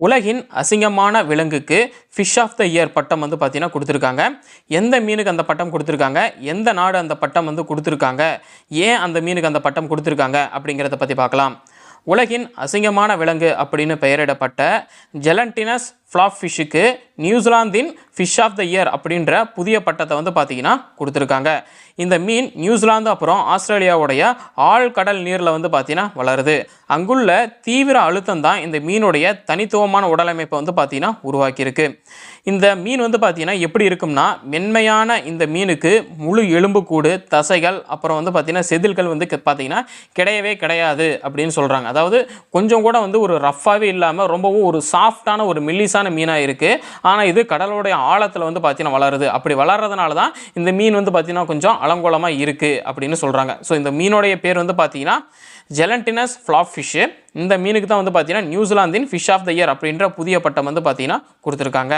உலகின் அசிங்கமான விலங்குக்கு ஃபிஷ் ஆஃப் த இயர் பட்டம் வந்து பார்த்தீங்கன்னா கொடுத்துருக்காங்க. எந்த மீனுக்கு அந்த பட்டம் கொடுத்துருக்காங்க? எந்த நாடு அந்த பட்டம் வந்து கொடுத்துருக்காங்க? ஏன் அந்த மீனுக்கு அந்த பட்டம் கொடுத்துருக்காங்க? அப்படிங்கிறத பற்றி பார்க்கலாம். உலகின் அசிங்கமான விலங்கு அப்படின்னு பெயரிடப்பட்ட ஜெலண்டினஸ் ஃப்ளாப் ஃபிஷ்ஷுக்கு நியூசிலாந்தின் ஃபிஷ் ஆஃப் த இயர் அப்படின்ற புதிய பட்டத்தை வந்து பார்த்தீங்கன்னா கொடுத்துருக்காங்க. இந்த மீன் நியூசிலாந்து அப்புறம் ஆஸ்திரேலியாவுடைய ஆழ்கடல் நீரில் வந்து பார்த்தீங்கன்னா வளருது. அங்குள்ள தீவிர அழுத்தம் தான் இந்த மீனுடைய தனித்துவமான உடலமைப்பை வந்து பார்த்தீங்கன்னா உருவாக்கியிருக்கு. இந்த மீன் வந்து பார்த்தீங்கன்னா எப்படி இருக்கும்னா மென்மையான இந்த மீனுக்கு முழு எலும்புக்கூடு தசைகள் அப்புறம் வந்து பார்த்தீங்கன்னா செதில்கள் வந்து க- பார்த்தீங்கன்னா கிடையவே கிடையாது அப்படின்னு சொல்கிறாங்க அதாவது கொஞ்சம் கூட வந்து ஒரு ரஃப்பாகவே இல்லாமல் ரொம்பவும் ஒரு சாஃப்டான ஒரு மெல்லிசான மீனாக இருக்குது ஆனால் இது கடலோடைய ஆழத்தில் வந்து பார்த்தீங்கன்னா வளருது. அப்படி வளர்றதுனால தான் இந்த மீன் வந்து பார்த்தீங்கன்னா கொஞ்சம் அலங்கோலமாக இருக்குது அப்படின்னு சொல்கிறாங்க ஸோ இந்த மீனுடைய பேர் வந்து பார்த்தீங்கன்னா ஜெலண்டினஸ் ஃப்ளாப் ஃபிஷ்ஷு இந்த மீனுக்கு தான் வந்து பார்த்தீங்கன்னா நியூசிலாந்தின் ஃபிஷ் ஆஃப் த இயர் அப்படின்ற புதிய பட்டம் வந்து பார்த்தீங்கன்னா கொடுத்துருக்காங்க.